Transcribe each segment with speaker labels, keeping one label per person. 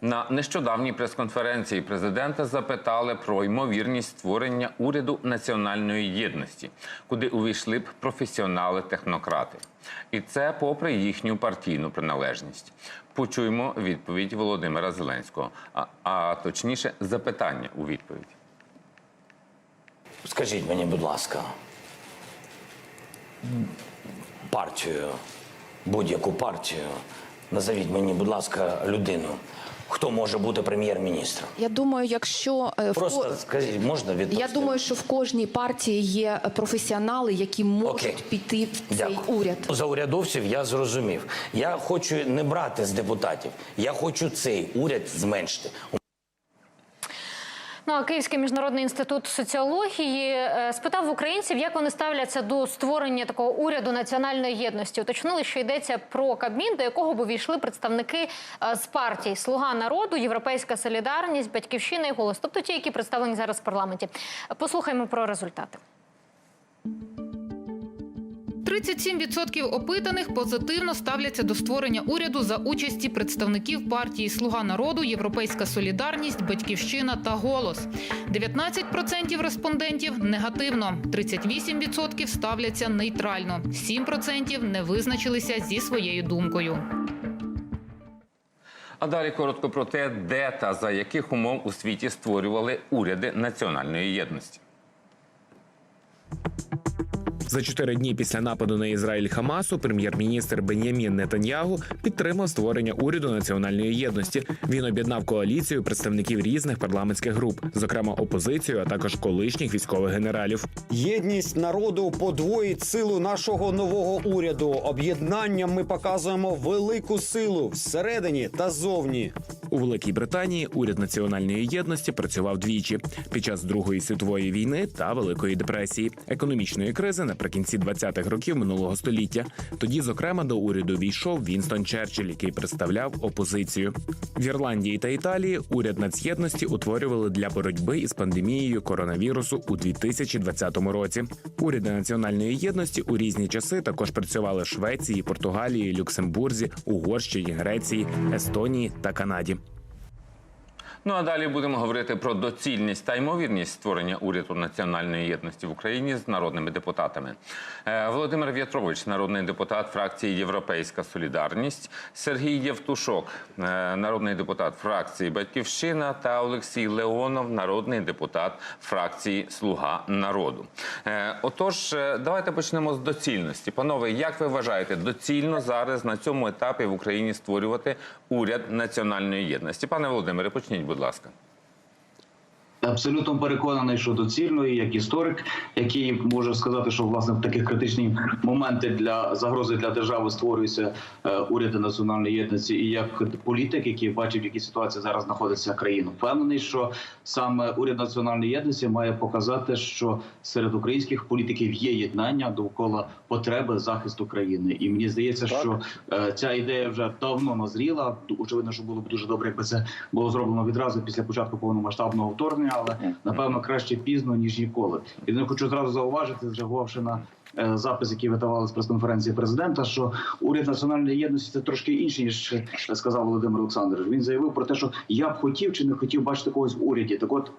Speaker 1: На нещодавній прес-конференції президента запитали про ймовірність створення уряду національної єдності, куди увійшли б професіонали-технократи. І це попри їхню партійну приналежність. Почуємо відповідь Володимира Зеленського, а, а точніше, запитання у відповідь.
Speaker 2: Скажіть мені, будь ласка, партію, будь-яку партію, назовіть мені, будь ласка, людину, хто може бути прем'єр-міністром.
Speaker 3: Я думаю, якщо
Speaker 2: просто
Speaker 3: в
Speaker 2: скажіть, можна від
Speaker 3: я думаю, що в кожній партії є професіонали, які можуть
Speaker 2: Окей.
Speaker 3: піти в цей
Speaker 2: Дякую.
Speaker 3: уряд.
Speaker 2: За урядовців я зрозумів. Я хочу не брати з депутатів, я хочу цей уряд зменшити.
Speaker 4: Ну а Київський міжнародний інститут соціології е, спитав українців, як вони ставляться до створення такого уряду національної єдності. Уточнили, що йдеться про Кабмін, до якого б увійшли представники е, з партій Слуга народу, Європейська солідарність, Батьківщина і голос, тобто ті, які представлені зараз в парламенті. Послухаймо про результати.
Speaker 5: 37% опитаних позитивно ставляться до створення уряду за участі представників партії Слуга народу, Європейська солідарність, Батьківщина та голос. 19% респондентів негативно, 38% ставляться нейтрально, 7% не визначилися зі своєю думкою.
Speaker 1: А далі коротко про те, де та за яких умов у світі створювали уряди національної єдності.
Speaker 6: За чотири дні після нападу на Ізраїль Хамасу прем'єр-міністр Бен'ямін Нетаньягу підтримав створення уряду національної єдності. Він об'єднав коаліцію представників різних парламентських груп, зокрема опозицію, а також колишніх військових генералів.
Speaker 7: Єдність народу подвоїть силу нашого нового уряду. Об'єднанням ми показуємо велику силу всередині та зовні.
Speaker 6: У Великій Британії уряд національної єдності працював двічі під час Другої світової війни та Великої депресії, економічної кризи наприкінці 20-х років минулого століття. Тоді, зокрема, до уряду війшов Вінстон Черчилль, який представляв опозицію. В Ірландії та Італії уряд нацєдності утворювали для боротьби із пандемією коронавірусу у 2020 році. Уряди національної єдності у різні часи також працювали в Швеції, Португалії, Люксембурзі, Угорщині, Греції, Естонії та Канаді.
Speaker 1: Ну а далі будемо говорити про доцільність та ймовірність створення уряду національної єдності в Україні з народними депутатами. Е, Володимир В'ятрович, народний депутат фракції Європейська Солідарність, Сергій Євтушок, е, народний депутат фракції Батьківщина та Олексій Леонов, народний депутат фракції Слуга народу. Е, Отож, давайте почнемо з доцільності. Панове, як ви вважаєте, доцільно зараз на цьому етапі в Україні створювати уряд національної єдності? Пане Володимире, почніть, будь ласка.
Speaker 8: Абсолютно переконаний, що доцільно, і як історик, який може сказати, що власне в таких критичні моменти для загрози для держави створюються е, уряди національної єдності, і як політик, який бачив, в якій ситуації зараз знаходиться країна, впевнений, що саме уряд національної єдності має показати, що серед українських політиків є єднання довкола потреби захисту країни. І мені здається, що е, ця ідея вже давно назріла. Очевидно, що було б дуже добре, якби це було зроблено відразу після початку повномасштабного вторгнення, але напевно краще пізно ніж ніколи. І не хочу зразу зауважити, зреагувавши на е, запис, який видавали з прес-конференції президента, що уряд національної єдності це трошки інше ніж е, сказав Володимир Олександрович. Він заявив про те, що я б хотів чи не хотів бачити когось в уряді. Так от.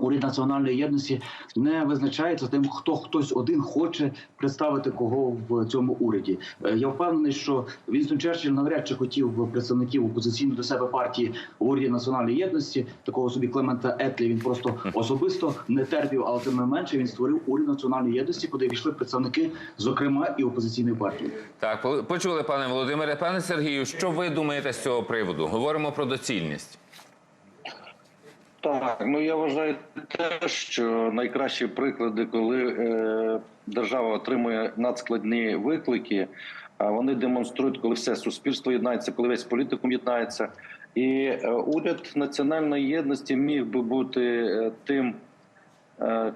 Speaker 8: Уряд національної єдності не визначається тим, хто хтось один хоче представити кого в цьому уряді. Е, Я впевнений, що Вінстон Черчилль навряд чи хотів представників опозиційної до себе партії в уряді національної єдності, такого собі Клемента Етлі. Він просто особисто не терпів, але тим не менше він створив уряд національної єдності, куди війшли представники, зокрема і опозиційної партії.
Speaker 1: Так, почули, пане Володимире. Пане Сергію, що ви думаєте з цього приводу? Говоримо про доцільність.
Speaker 9: Так, ну я вважаю те, що найкращі приклади, коли е, держава отримує надскладні виклики, вони демонструють, коли все суспільство єднається, коли весь політикум єднається. І е, уряд національної єдності міг би бути е, тим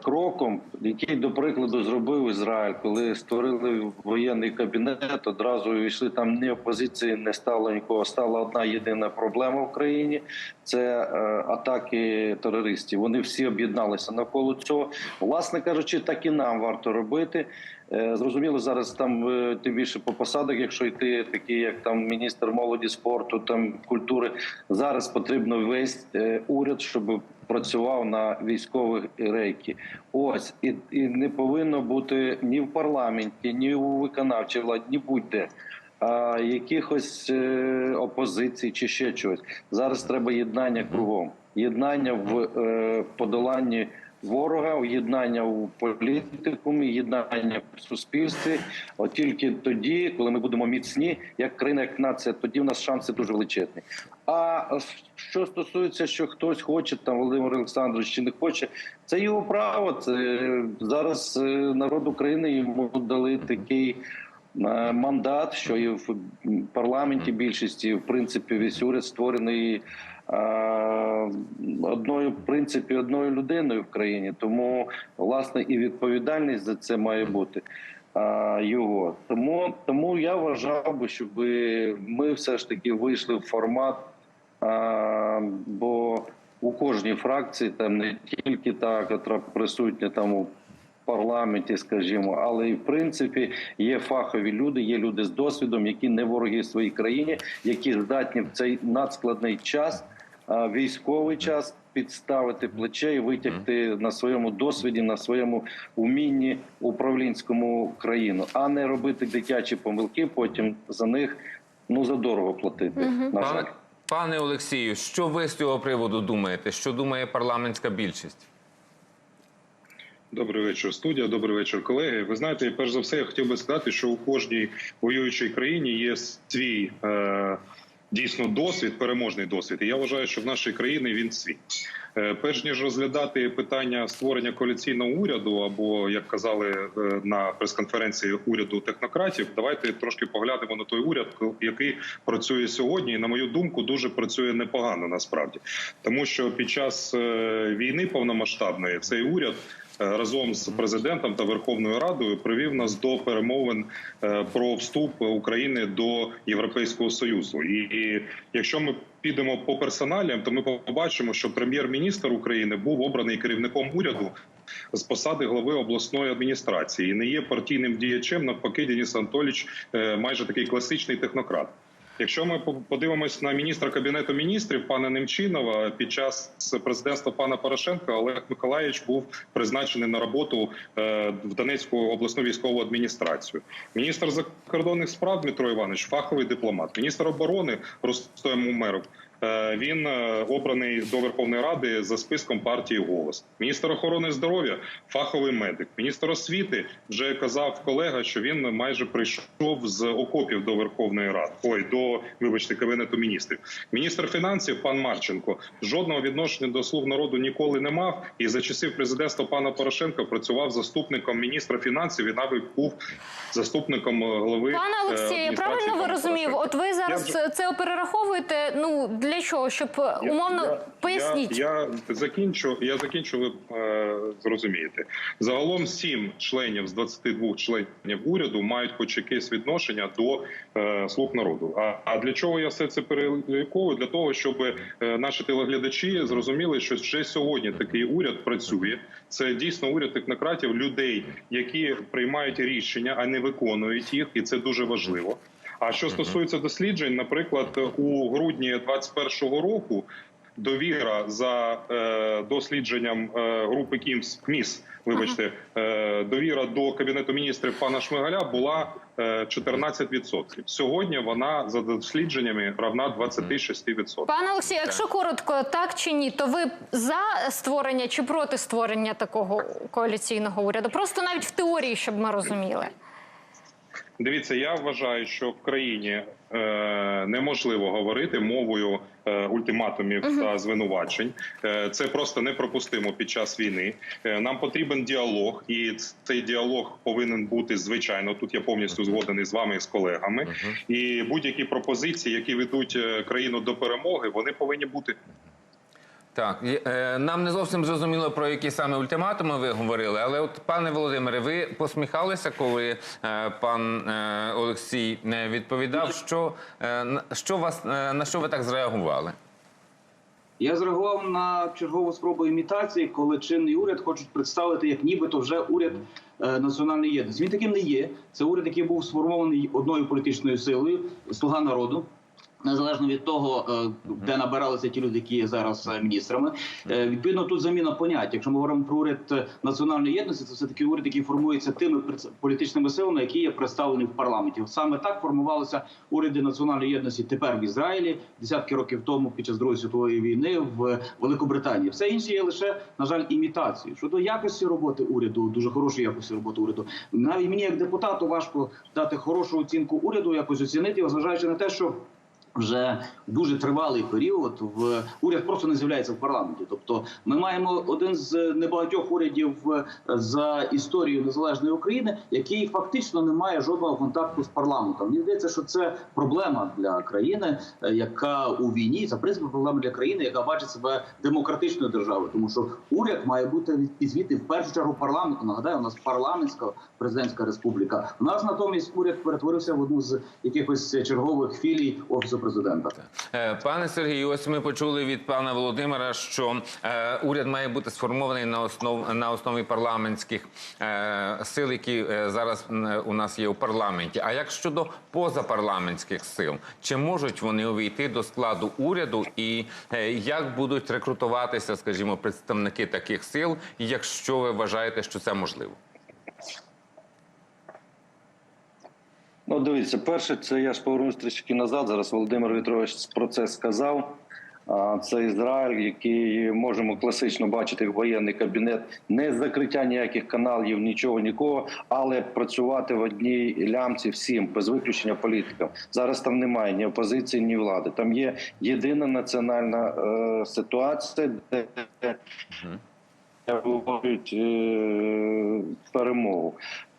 Speaker 9: кроком, який, до прикладу, зробив Ізраїль, коли створили воєнний кабінет, одразу йшли там ні опозиції, не стало нікого. Стала одна єдина проблема в країні це е, атаки терористів. Вони всі об'єдналися навколо цього. Власне кажучи, так і нам варто робити. Е, Зрозуміло, зараз там е, тим більше по посадах, якщо йти, такі як там міністр молоді, спорту, там культури. Зараз потрібно весь е, уряд, щоб працював на військових рейки. Ось і, і не повинно бути ні в парламенті, ні у виконавчій владі, ні будь-де. А якихось е, опозицій чи ще чогось. Зараз треба єднання кругом, єднання в е, подоланні ворога, єднання в політикумі, єднання в суспільстві. От тільки тоді, коли ми будемо міцні, як країна, як нація, тоді в нас шанси дуже величезні. А що стосується, що хтось хоче, там Володимир Олександрович чи не хоче, це його право. Це зараз е, народ України йому дали такий. е, Мандат, що і в парламенті більшості, в принципі, весь уряд створений е, одною, в принципі, одною людиною в країні. Тому, власне, і відповідальність за це має бути е, його. Тому, тому я вважав би, щоб ми все ж таки вийшли в формат. Бо у кожній фракції там не тільки та, яка присутня там у парламенті, скажімо, але і в принципі є фахові люди, є люди з досвідом, які не вороги своїй країні, які здатні в цей надскладний час, військовий час. Підставити плече і витягти на своєму досвіді, на своєму умінні управлінському країну, а не робити дитячі помилки, потім за них ну задорого платити. На жаль.
Speaker 1: Пане, пане Олексію, що ви з цього приводу думаєте? Що думає парламентська більшість?
Speaker 10: Добрий вечір, студія. Добрий вечір, колеги. Ви знаєте, перш за все, я хотів би сказати, що у кожній воюючій країні є свій е, дійсно досвід, переможний досвід. І я вважаю, що в нашій країні він свій. Е, перш ніж розглядати питання створення коаліційного уряду, або як казали е, на прес-конференції уряду технократів, давайте трошки поглянемо на той уряд, який працює сьогодні. І на мою думку, дуже працює непогано насправді, тому що під час е, війни повномасштабної цей уряд. Е, Разом з президентом та Верховною Радою привів нас до перемовин е, про вступ України до Європейського союзу. І, і якщо ми підемо по персоналіям, то ми побачимо, що прем'єр-міністр України був обраний керівником уряду з посади глави обласної адміністрації і не є партійним діячем. Навпаки, Денис Анатолійович е, майже такий класичний технократ. Якщо ми подивимось на міністра кабінету міністрів пана Немчинова, під час президентства пана Порошенка Олег Миколаївич був призначений на роботу е, в Донецьку обласну військову адміністрацію. Міністр закордонних справ Дмитро Іванович фаховий дипломат. Міністр оборони Рустем Умеров. Е, Він е, обраний до Верховної Ради за списком партії голос. Міністр охорони здоров'я фаховий медик. Міністр освіти вже казав колега, що він майже прийшов з окопів до Верховної Ради. Ой, до вибачте, кабінету міністрів. Міністр фінансів пан Марченко жодного відношення до слуг народу ніколи не мав. І за часів президентства пана Порошенка працював заступником міністра фінансів і навіть був заступником е, глави.
Speaker 4: Пане Олексію, я правильно ви розумів? От ви зараз
Speaker 10: Я
Speaker 4: це перераховуєте. Ну для чого? Щоб умовно
Speaker 10: я-
Speaker 4: поясніть.
Speaker 10: Я, я закінчу. Я закінчу. Ви е, зрозумієте. Загалом сім членів з 22 членів уряду мають хоч якесь відношення до е, слуг народу. А, а для чого я все це переліковую? Для того, щоб е, наші телеглядачі зрозуміли, що вже сьогодні такий уряд працює. Це дійсно уряд технократів, людей, які приймають рішення, а не виконують їх, і це дуже важливо. А що стосується досліджень, наприклад, у грудні 2021 року довіра за е, дослідженням е, групи Кімс КМІС, вибачте, е, довіра до кабінету міністрів пана Шмигаля була е, 14%. Сьогодні вона за дослідженнями равна 26%.
Speaker 4: Пане Олексію, якщо коротко, так чи ні, то ви за створення чи проти створення такого коаліційного уряду? Просто навіть в теорії, щоб ми розуміли.
Speaker 10: Дивіться, я вважаю, що в країні е, неможливо говорити мовою е, ультиматумів та звинувачень. Е, це просто непропустимо під час війни. Е, нам потрібен діалог, і цей діалог повинен бути звичайно. Тут я повністю згодений з вами і з колегами. І будь-які пропозиції, які ведуть е, країну до перемоги, вони повинні бути.
Speaker 1: Так, е, нам не зовсім зрозуміло про які саме ультиматуми ви говорили, але от пане Володимире, ви посміхалися, коли е, пан е, Олексій відповідав, що, е, що вас на що ви так зреагували?
Speaker 8: Я зреагував на чергову спробу імітації, коли чинний уряд хочуть представити як нібито вже уряд національної єдності. Він таким не є. Це уряд, який був сформований одною політичною силою Слуга народу. Незалежно від того, е, де набиралися ті люди, які є зараз е, міністрами, Е, відповідно тут заміна понять. Якщо ми говоримо про уряд національної єдності, це все таки уряд, який формується тими політичними силами, які є представлені в парламенті. Саме так формувалися уряди національної єдності тепер в Ізраїлі, десятки років тому, під час другої світової війни, в Великобританії. Все інше є лише на жаль імітацією. Щодо якості роботи уряду, дуже хорошої якості роботи уряду. Навіть мені як депутату важко дати хорошу оцінку уряду, якось оцінити, зважаючи на те, що вже дуже тривалий період в уряд просто не з'являється в парламенті. Тобто, ми маємо один з небагатьох урядів е, за історією незалежної України, який фактично не має жодного контакту з парламентом. Мені здається, що це проблема для країни, е, яка у війні це в принципі проблема для країни, яка бачить себе демократичною державою, тому що уряд має бути підзвітний в першу чергу парламенту. Нагадаю, у нас парламентська президентська республіка. У нас натомість уряд перетворився в одну з якихось чергових філій офісу президента.
Speaker 1: Е, Пане Сергію, ось ми почули від пана Володимира, що е, уряд має бути сформований на основ на основі парламентських е, сил, які зараз у нас є у парламенті. А як щодо позапарламентських сил, чи можуть вони увійти до складу уряду, і як будуть рекрутуватися, скажімо, представники таких сил, якщо ви вважаєте, що це можливо?
Speaker 9: Ну, дивіться, перше, це я ж повернусь трішки назад. Зараз Володимир Вітрович про це сказав. Це Ізраїль, який можемо класично бачити як воєнний кабінет, не закриття ніяких каналів, нічого, нікого, але працювати в одній лямці всім, без виключення політикам. Зараз там немає ні опозиції, ні влади. Там є єдина національна е, ситуація, де говорять е, перемогу.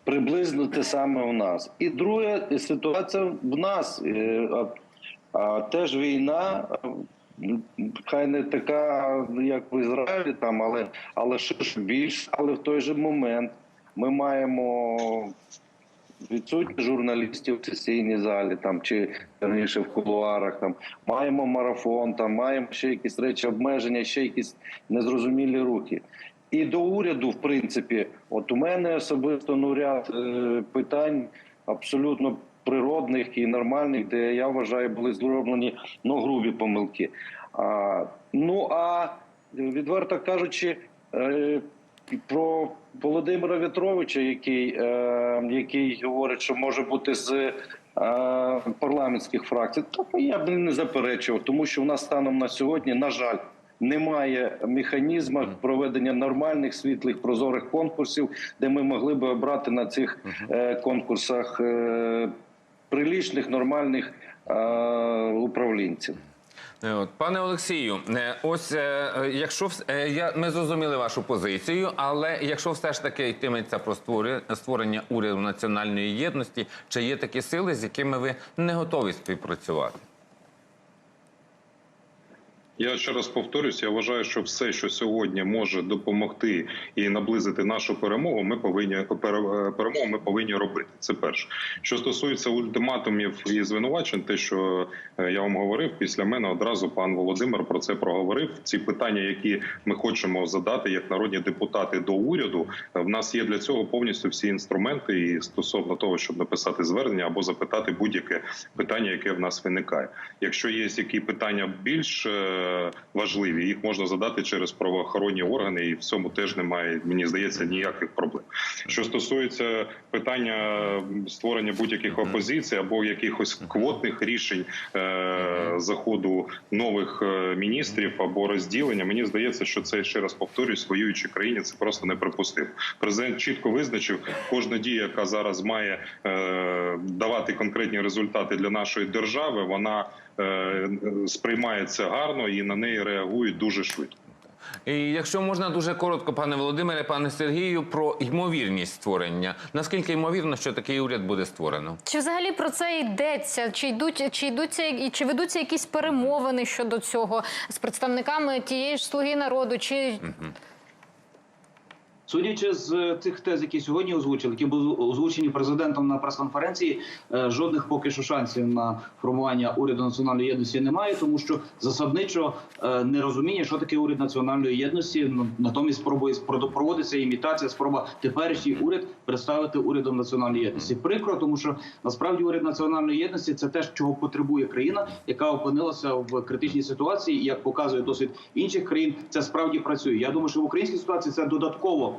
Speaker 9: Приблизно те саме у нас. І друга ситуація в нас. Е, теж війна, хай не така, як в Ізраїлі, там, але, але ще більш, але в той же момент ми маємо відсутність журналістів в сесійній залі, там чи раніше в кулуарах. Там маємо марафон, там маємо ще якісь речі обмеження, ще якісь незрозумілі рухи. І до уряду, в принципі, от у мене особисто ну ряд е, питань абсолютно природних і нормальних, де я вважаю, були зроблені ну грубі помилки. А, ну а відверто кажучи, е, про Володимира В'ятровича, який, е, який говорить, що може бути з е, парламентських фракцій, так я б не заперечував, тому що в нас станом на сьогодні, на жаль, немає механізму проведення нормальних світлих прозорих конкурсів, де ми могли би обрати на цих е, конкурсах е, прилічних нормальних е, управлінців.
Speaker 1: От, пане Олексію, ось якщо я ми зрозуміли вашу позицію, але якщо все ж таки йтиметься про створення уряду національної єдності, чи є такі сили, з якими ви не готові співпрацювати?
Speaker 10: Я ще раз повторюсь, я вважаю, що все, що сьогодні може допомогти і наблизити нашу перемогу, ми повинні пере- перемогу. Ми повинні робити. Це перше. Що стосується ультиматумів і звинувачень, те, що е, я вам говорив, після мене одразу пан Володимир про це проговорив. Ці питання, які ми хочемо задати як народні депутати до уряду, е, в нас є для цього повністю всі інструменти, і стосовно того, щоб написати звернення або запитати будь-яке питання, яке в нас виникає. Якщо є які питання більш е, важливі, їх можна задати через правоохоронні органи, і в цьому теж немає, мені здається, ніяких проблем. Що стосується питання створення будь-яких опозицій або якихось квотних рішень е, заходу нових е, міністрів або розділення, мені здається, що це ще раз повторюсь, воюючій країні це просто неприпустимо. Президент чітко визначив, кожна дія, яка зараз має е, давати конкретні результати для нашої держави, вона сприймається гарно і на неї реагують дуже швидко.
Speaker 1: І якщо можна дуже коротко, пане Володимире, пане Сергію, про ймовірність створення. Наскільки ймовірно, що такий уряд буде створено?
Speaker 4: Чи взагалі про це йдеться? Чи йдуть чи йдуться і чи ведуться якісь перемовини щодо цього з представниками тієї ж слуги народу? Чи
Speaker 8: Судячи з е, цих тез, які сьогодні озвучили, які були озвучені президентом на прес-конференції, е, жодних поки що шансів на формування уряду національної єдності немає, тому що засадничо е, не розуміння, що таке уряд національної єдності. Ну, Натомість спробує спро- проводиться імітація, спроба теперішній уряд представити урядом національної єдності. Прикро, тому що насправді уряд національної єдності це те, чого потребує країна, яка опинилася в критичній ситуації. Як показує досвід інших країн, це справді працює. Я думаю, що в українській ситуації це додатково.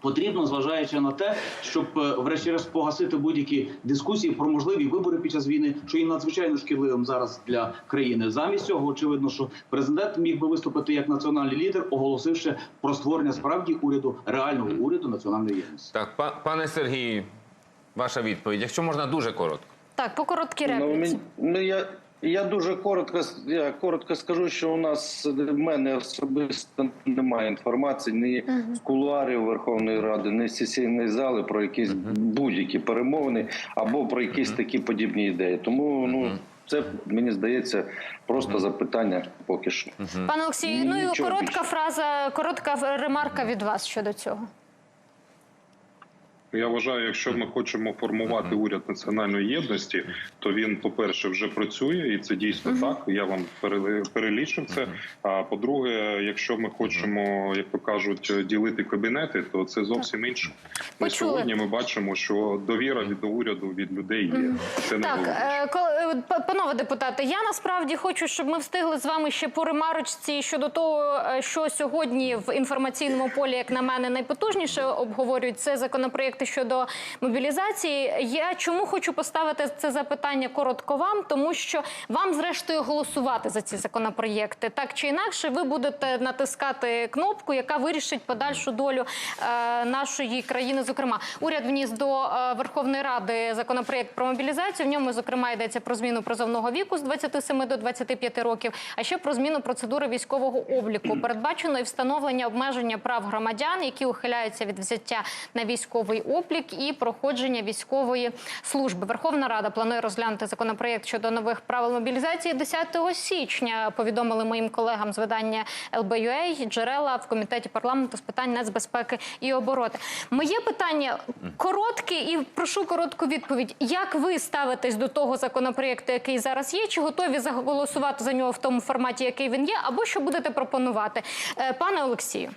Speaker 8: Потрібно, зважаючи на те, щоб е, врешті-решт погасити будь-які дискусії про можливі вибори під час війни, що є надзвичайно шкідливим зараз для країни. Замість цього очевидно, що президент міг би виступити як національний лідер, оголосивши про створення справді уряду реального уряду національної єдності.
Speaker 1: Так, па- пане Сергію, ваша відповідь, якщо можна дуже коротко.
Speaker 4: Так, по короткій
Speaker 9: Ну,
Speaker 4: репліці.
Speaker 9: ну, я, я дуже коротко, я коротко скажу, що у нас в мене особисто немає інформації ні з кулуарів Верховної Ради, ні з сесійної зали про якісь будь-які перемовини або про якісь такі подібні ідеї. Тому ну це мені здається просто запитання поки що.
Speaker 4: Пане Олексію, ну і коротка
Speaker 9: більше.
Speaker 4: фраза, коротка ремарка від вас щодо цього.
Speaker 10: Я вважаю, якщо ми хочемо формувати уряд національної єдності, то він, по-перше, вже працює, і це дійсно так. Я вам перелічив це. А по-друге, якщо ми хочемо, як то кажуть, ділити кабінети, то це зовсім інше. На сьогодні ми бачимо, що довіра від уряду від людей є. Це не
Speaker 4: Так, панове депутати, я насправді хочу, щоб ми встигли з вами ще по ремарочці щодо того, е, що сьогодні в інформаційному полі, як на мене, найпотужніше обговорюють це законопроєкти щодо мобілізації. Я чому хочу поставити це запитання коротко вам, тому що вам, зрештою, голосувати за ці законопроєкти. Так чи інакше, ви будете натискати кнопку, яка вирішить подальшу долю е, нашої країни. Зокрема, уряд вніс до е, Верховної Ради законопроєкт про мобілізацію. В ньому зокрема йдеться про зміну призовного віку з 27 до 25 років, а ще про зміну процедури військового обліку. Передбачено і встановлення обмеження прав громадян, які ухиляються від взяття на військовий облік і проходження військової служби. Верховна Рада планує розглянути законопроєкт щодо нових правил мобілізації 10 січня. Повідомили моїм колегам з видання ЛБЮА джерела в комітеті парламенту з питань нацбезпеки і оборони. Моє питання коротке і прошу коротку відповідь. Як ви ставитесь до того законопроєкту, який зараз є? Чи готові заголосувати за нього в тому форматі, який він є, або що будете пропонувати, Е, пане Олексію?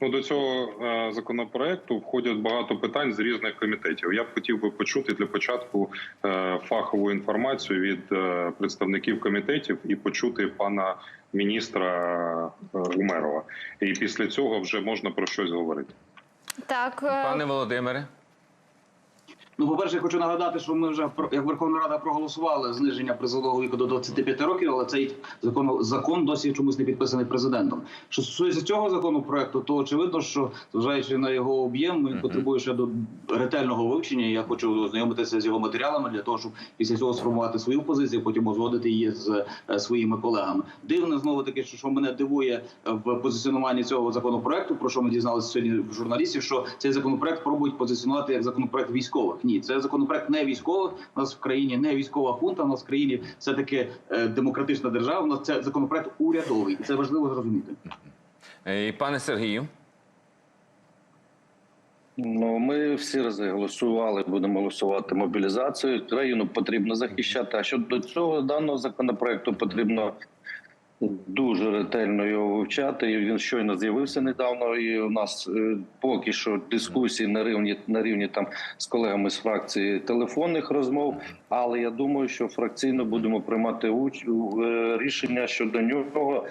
Speaker 10: Ну, до цього е, законопроекту входять багато питань з різних комітетів. Я б хотів би почути для початку е, фахову інформацію від представників комітетів і почути пана міністра е, Умерова. І після цього вже можна про щось говорити.
Speaker 4: Так,
Speaker 1: Пане Володимире.
Speaker 8: Ну, по-перше, я хочу нагадати, що ми вже як Верховна Рада проголосували зниження призовного віку до 25 років, але цей закон закон досі чомусь не підписаний президентом. Що стосується цього законопроекту, то очевидно, що зважаючи на його об'єм, він потребує ще до ретельного вивчення. Я хочу ознайомитися з його матеріалами для того, щоб після цього сформувати свою позицію, потім узгодити її з е, своїми колегами. Дивно знову таки, що, що мене дивує в позиціонуванні цього законопроекту, про що ми дізналися сьогодні в журналістів, що цей законопроект пробують позиціонувати як законопроект військових. Ні, це законопроект не військових. У нас в країні не військова хунта. У нас в країні все таки демократична держава. У нас це законопроект урядовий, і це важливо зрозуміти.
Speaker 1: Е, І пане Сергію.
Speaker 9: Ну, ми всі рази голосували, будемо голосувати мобілізацію. Країну потрібно захищати. А щодо цього даного законопроекту потрібно дуже ретельно його вивчати. Він щойно з'явився недавно. І у нас е, поки що дискусії на рівні на рівні там з колегами з фракції телефонних розмов. Але я думаю, що фракційно будемо приймати уч... е, рішення щодо нього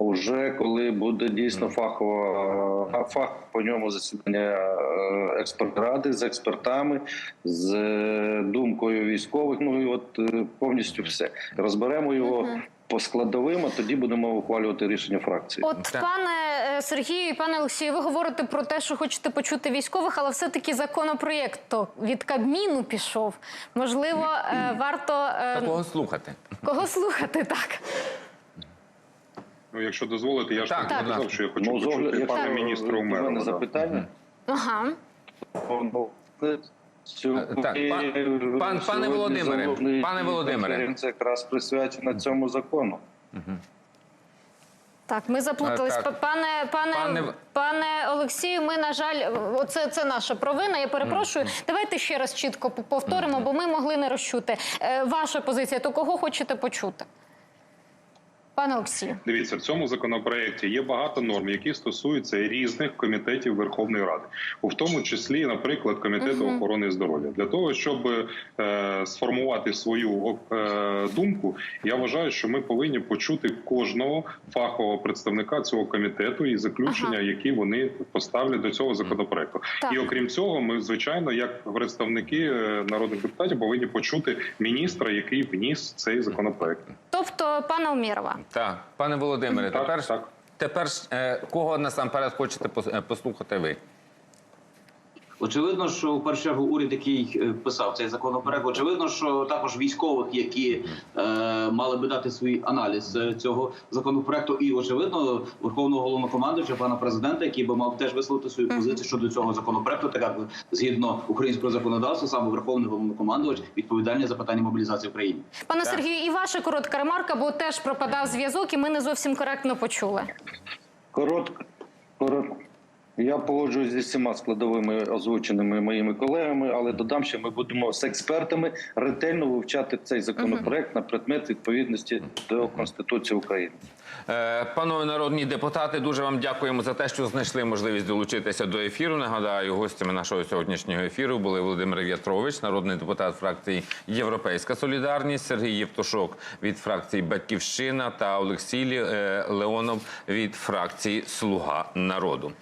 Speaker 9: вже коли буде дійсно фахова фах по ньому засідання е, експертради з експертами, з думкою військових. Ну і от повністю все розберемо його. По складовим, а тоді будемо ухвалювати рішення фракції.
Speaker 4: От пане е, Сергію і пане Олексію, ви говорите про те, що хочете почути військових, але все-таки законопроєкт то від Кабміну пішов. Можливо, е, варто е,
Speaker 1: Такого слухати.
Speaker 4: кого слухати так.
Speaker 10: Ну, якщо дозволите, я ж
Speaker 1: Так,
Speaker 10: не
Speaker 1: так.
Speaker 10: сказав, що я хочу
Speaker 9: Ну,
Speaker 10: почути
Speaker 9: якщо
Speaker 10: міністра
Speaker 9: до мене запитання,
Speaker 4: Ага.
Speaker 9: Сьогодні
Speaker 1: Так, пан- пан- пане Володимире, пане Володимире.
Speaker 9: конференція якраз присвячена цьому закону.
Speaker 4: Так, ми заплутались.
Speaker 1: Е, так.
Speaker 4: Па- Пане, пане,
Speaker 1: Пане-
Speaker 4: пане, Олексію, ми, на жаль, оце це наша провина. Я перепрошую. Давайте ще раз чітко по- повторимо, бо ми могли не розчути. Е, ваша позиція, то кого хочете почути? Пане Олексію.
Speaker 10: Дивіться, в цьому законопроекті є багато норм, які стосуються різних комітетів Верховної Ради, у тому числі, наприклад, комітету охорони здоров'я. Для того щоб е, сформувати свою е, думку, я вважаю, що ми повинні почути кожного фахового представника цього комітету і заключення,
Speaker 4: Ага.
Speaker 10: які вони поставлять до цього законопроекту.
Speaker 4: Так.
Speaker 10: І окрім цього, ми звичайно, як представники е, народних депутатів, повинні почути міністра, який вніс цей законопроект.
Speaker 4: Тобто, пана Умірова.
Speaker 1: Так, пане Володимире,
Speaker 10: Так,
Speaker 1: тепер,
Speaker 10: так.
Speaker 1: тепер е, кого насамперед хочете пос- е, послухати ви?
Speaker 8: Очевидно, що в першу чергу уряд, який е, писав цей законопроект, очевидно, що також військових, які е, мали би дати свій аналіз е, цього законопроекту, і очевидно, верховного головнокомандуюча пана президента, який би мав теж висловити свою позицію щодо цього законопроекту, так як згідно українського законодавства, саме верховний головнокомандувач відповідальний за питання мобілізації в країні.
Speaker 4: Пане Сергію, і ваша коротка ремарка, бо теж пропадав зв'язок, і ми не зовсім коректно почули.
Speaker 9: Коротко, коротко. Я погоджуюсь зі всіма складовими озвученими моїми колегами, але додам, що ми будемо з експертами ретельно вивчати цей законопроект на предмет відповідності до Конституції України.
Speaker 1: Е, Панове народні депутати, дуже вам дякуємо за те, що знайшли можливість долучитися до ефіру. Нагадаю, гостями нашого сьогоднішнього ефіру були Володимир В'ятрович, народний депутат фракції Європейська Солідарність, Сергій Євтушок від фракції Батьківщина та Олексій е, Леонов від фракції Слуга народу.